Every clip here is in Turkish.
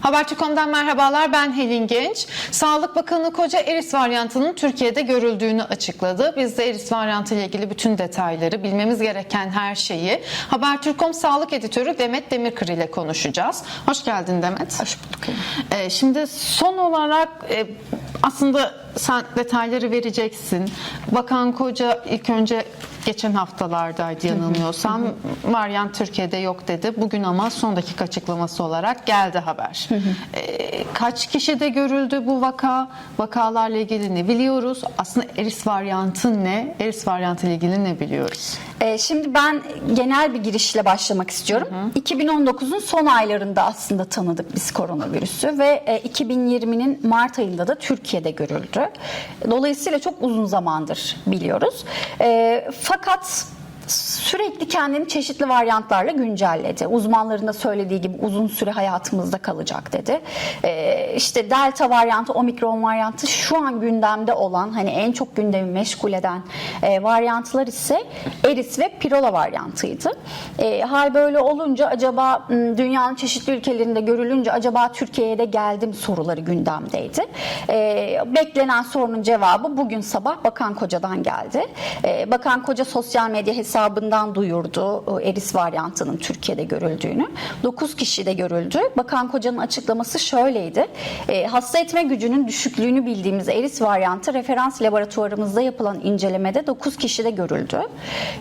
Habertürk.com'dan merhabalar ben Helin Genç. Sağlık Bakanı Koca Eris varyantının Türkiye'de görüldüğünü açıkladı. Biz de Eris varyantı ile ilgili bütün detayları, bilmemiz gereken her şeyi Habertürk.com Sağlık Editörü Demet Demirkır ile konuşacağız. Hoş geldin Demet. Hoş bulduk. Ee, şimdi son olarak e, aslında sen detayları vereceksin. Bakan Koca ilk önce geçen haftalardaydı yanılmıyorsam. Varyant Türkiye'de yok dedi. Bugün ama son dakika açıklaması olarak geldi haber. Ee, kaç kişide görüldü bu vaka? Vakalarla ilgili ne biliyoruz? Aslında eris varyantı ne? Eris varyantı ile ilgili ne biliyoruz? Ee, şimdi ben genel bir girişle başlamak istiyorum. 2019'un son aylarında aslında tanıdık biz koronavirüsü ve e, 2020'nin Mart ayında da Türkiye'de görüldü. Dolayısıyla çok uzun zamandır biliyoruz. E, fakat sürekli kendini çeşitli varyantlarla güncelledi. Uzmanların da söylediği gibi uzun süre hayatımızda kalacak dedi. Ee, işte delta varyantı, omikron varyantı şu an gündemde olan hani en çok gündemi meşgul eden e, varyantlar ise eris ve pirola varyantıydı. E, hal böyle olunca acaba dünyanın çeşitli ülkelerinde görülünce acaba Türkiye'ye de geldi mi soruları gündemdeydi. E, beklenen sorunun cevabı bugün sabah Bakan Koca'dan geldi. E, Bakan Koca sosyal medya hesabından duyurdu eris varyantının Türkiye'de görüldüğünü. 9 kişi de görüldü. Bakan Koca'nın açıklaması şöyleydi. E, hasta etme gücünün düşüklüğünü bildiğimiz eris varyantı referans laboratuvarımızda yapılan incelemede 9 kişide görüldü.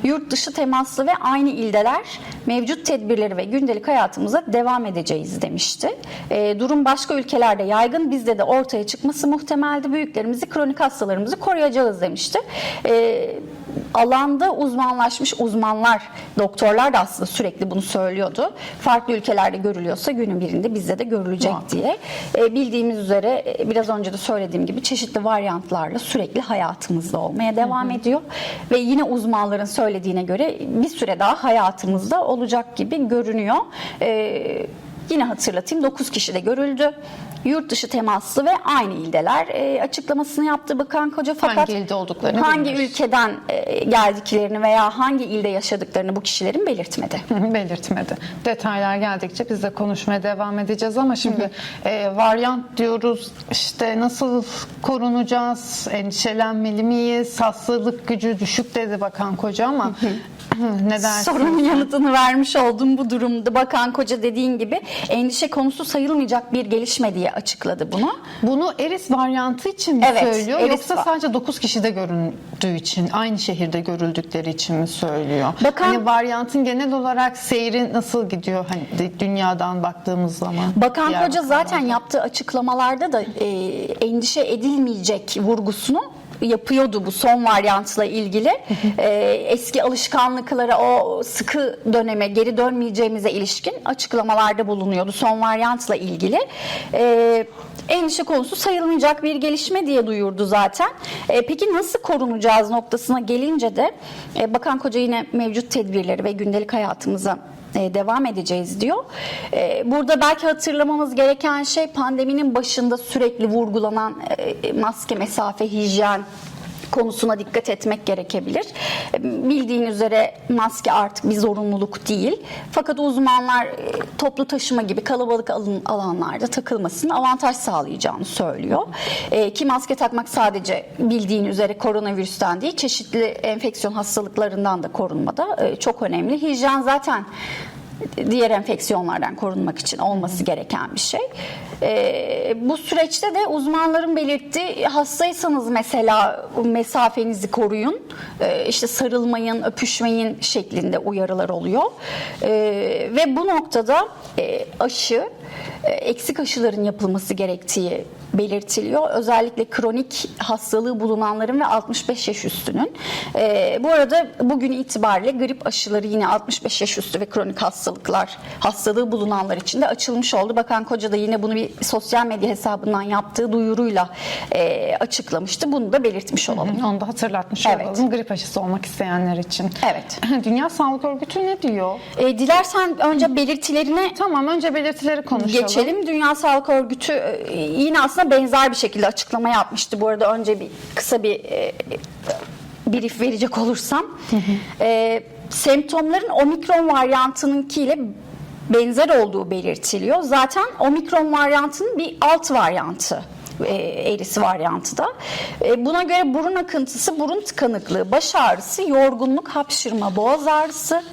Yurt dışı temaslı ve aynı ildeler mevcut tedbirleri ve gündelik hayatımıza devam edeceğiz demişti. E, durum başka ülkelerde yaygın bizde de ortaya çıkması muhtemeldi. Büyüklerimizi, kronik hastalarımızı koruyacağız demişti. Alanda uzmanlaşmış uzmanlar, doktorlar da aslında sürekli bunu söylüyordu. Farklı ülkelerde görülüyorsa günün birinde bizde de görülecek Muhakkak. diye. E, bildiğimiz üzere e, biraz önce de söylediğim gibi çeşitli varyantlarla sürekli hayatımızda olmaya devam ediyor. Ve yine uzmanların söylediğine göre bir süre daha hayatımızda olacak gibi görünüyor. E, Yine hatırlatayım 9 kişi de görüldü. Yurt dışı temaslı ve aynı ildeler e, açıklamasını yaptı Bakan Koca fakat Hangi ilde olduklarını hangi bilmiyoruz. ülkeden e, geldiklerini veya hangi ilde yaşadıklarını bu kişilerin belirtmedi. belirtmedi. Detaylar geldikçe biz de konuşmaya devam edeceğiz ama şimdi e, varyant diyoruz işte nasıl korunacağız, endişelenmeli miyiz, hastalık gücü düşük dedi Bakan Koca ama ne dersin? Sorunun yanıtını vermiş oldum bu durumda. Bakan Koca dediğin gibi endişe konusu sayılmayacak bir gelişme diye açıkladı bunu. Bunu eris varyantı için mi Evet, söylüyor eris yoksa va- sadece 9 kişide göründüğü için, aynı şehirde görüldükleri için mi söylüyor? Bakan- Hani varyantın genel olarak seyri nasıl gidiyor hani dünyadan baktığımız zaman? Bakan Koca zaten yaptığı açıklamalarda da e, endişe edilmeyecek vurgusunu yapıyordu bu son varyantla ilgili. E, eski alışkanlıklara o sıkı döneme geri dönmeyeceğimize ilişkin açıklamalarda bulunuyordu son varyantla ilgili. E, endişe konusu sayılmayacak bir gelişme diye duyurdu zaten. E, peki nasıl korunacağız noktasına gelince de e, Bakan Koca yine mevcut tedbirleri ve gündelik hayatımıza devam edeceğiz diyor. E, Burada belki hatırlamamız gereken şey pandeminin başında sürekli vurgulanan e, maske, mesafe, hijyen konusuna dikkat etmek gerekebilir. Bildiğin üzere maske artık bir zorunluluk değil. Fakat uzmanlar e, toplu taşıma gibi kalabalık alanlarda takılmasının avantaj sağlayacağını söylüyor. E, Ki maske takmak sadece bildiğin üzere koronavirüsten değil çeşitli enfeksiyon hastalıklarından da korunmada e, çok önemli. Hijyen zaten diğer enfeksiyonlardan korunmak için olması gereken bir şey. Ee, bu süreçte de uzmanların belirttiği hastaysanız mesela mesafenizi koruyun, ee, işte sarılmayın, öpüşmeyin şeklinde uyarılar oluyor. Ee, ve bu noktada e, aşı, e, eksik aşıların yapılması gerektiği belirtiliyor. Özellikle kronik hastalığı bulunanların ve 65 yaş üstünün. Ee, bu arada bugün itibariyle grip aşıları yine 65 yaş üstü ve kronik hastalıklar hastalığı bulunanlar için de açılmış oldu. Bakan Koca da yine bunu bir sosyal medya hesabından yaptığı duyuruyla e, açıklamıştı. Bunu da belirtmiş olalım. Onu da hatırlatmış Evet. olalım grip aşısı olmak isteyenler için. Evet. Dünya Sağlık Örgütü ne diyor? E, dilersen önce belirtilerine Tamam önce belirtileri konuşalım. Geçelim. Dünya Sağlık Örgütü e, yine aslında benzer bir şekilde açıklama yapmıştı. Bu arada önce bir kısa bir e, brief verecek olursam. E, semptomların omikron varyantınınkiyle benzer olduğu belirtiliyor. Zaten omikron varyantının bir alt varyantı e, eğrisi varyantı da. E, buna göre burun akıntısı, burun tıkanıklığı, baş ağrısı, yorgunluk, hapşırma, boğaz ağrısı,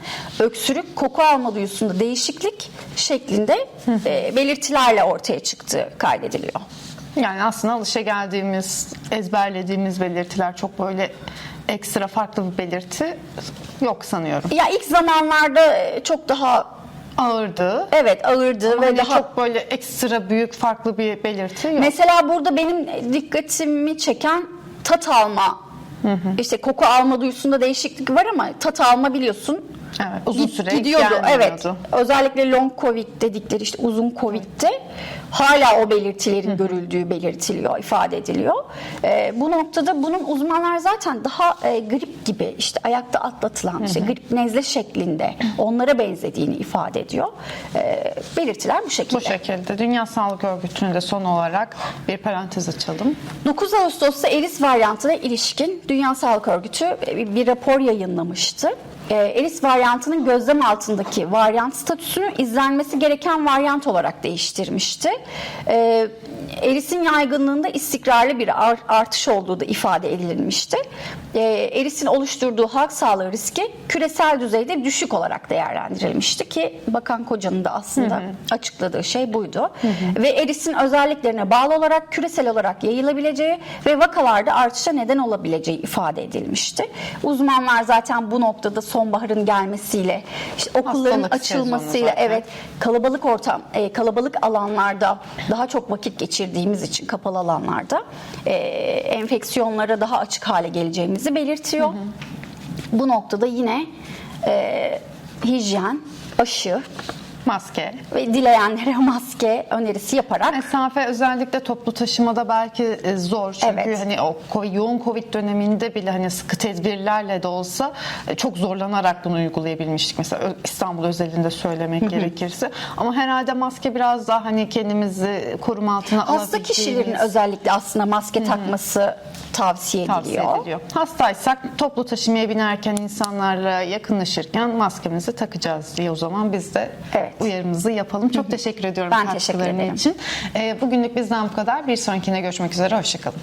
öksürük, koku alma duyusunda değişiklik şeklinde e, belirtilerle ortaya çıktığı kaydediliyor. Yani aslında alışa geldiğimiz, ezberlediğimiz belirtiler çok böyle ekstra farklı bir belirti yok sanıyorum. Ya ilk zamanlarda e, çok daha Ağırdı. evet ağırdı Ama ve hani daha çok böyle ekstra büyük farklı bir belirti yok. Mesela burada benim dikkatimi çeken tat alma. İşte koku alma duyusunda değişiklik var ama tat alma biliyorsun. Evet, uzun süre gidiyordu. Evet. Özellikle long covid dedikleri işte uzun covid'de hala o belirtilerin görüldüğü belirtiliyor, ifade ediliyor. Ee, bu noktada bunun uzmanlar zaten daha e, grip gibi işte ayakta atlatılan işte grip nezle şeklinde onlara benzediğini ifade ediyor. Ee, belirtiler bu şekilde. Bu şekilde. Dünya Sağlık Örgütü'nde de son olarak bir parantez açalım. 9 Ağustos'ta eris varyantına ilişkin Dünya Sağlık Örgütü e, bir rapor yayınlamıştı. E, Eris varyantının gözlem altındaki varyant statüsünü izlenmesi gereken varyant olarak değiştirmişti. E, Eris'in yaygınlığında istikrarlı bir ar- artış olduğu da ifade edilmişti. E, Eris'in oluşturduğu halk sağlığı riski küresel düzeyde düşük olarak değerlendirilmişti ki Bakan Koca'nın da aslında açıkladığı şey buydu. Ve Eris'in özelliklerine bağlı olarak küresel olarak yayılabileceği ve vakalarda artışa neden olabileceği ifade edilmişti. Uzmanlar zaten bu noktada sonbaharın gelmesiyle, işte okulların Hastalık açılmasıyla, evet kalabalık ortam, e, kalabalık alanlarda daha çok vakit geçirdiğimiz için kapalı alanlarda e, enfeksiyonlara daha açık hale geleceğimizi belirtiyor. Bu noktada yine e, hijyen, aşı Maske. ve dileyenlere maske önerisi yaparak Mesafe özellikle toplu taşımada belki e, zor. Çünkü Evet. hani o yoğun Covid döneminde bile hani sıkı tedbirlerle de olsa e, çok zorlanarak bunu uygulayabilmiştik. Mesela İstanbul özelinde söylemek gerekirse. Ama herhalde maske biraz daha hani kendimizi koruma altına hasta alabileceğimiz- kişilerin özellikle aslında maske takması tavsiye ediliyor. tavsiye ediliyor. Hastaysak toplu taşımaya binerken insanlarla yakınlaşırken maskemizi takacağız diye o zaman biz de Evet. Uyarımızı yapalım. Çok teşekkür ediyorum Ben teşekkür katkıların ederim. için. Ee, bugünlük bizden bu kadar. Bir sonrakine görüşmek üzere. Hoşçakalın.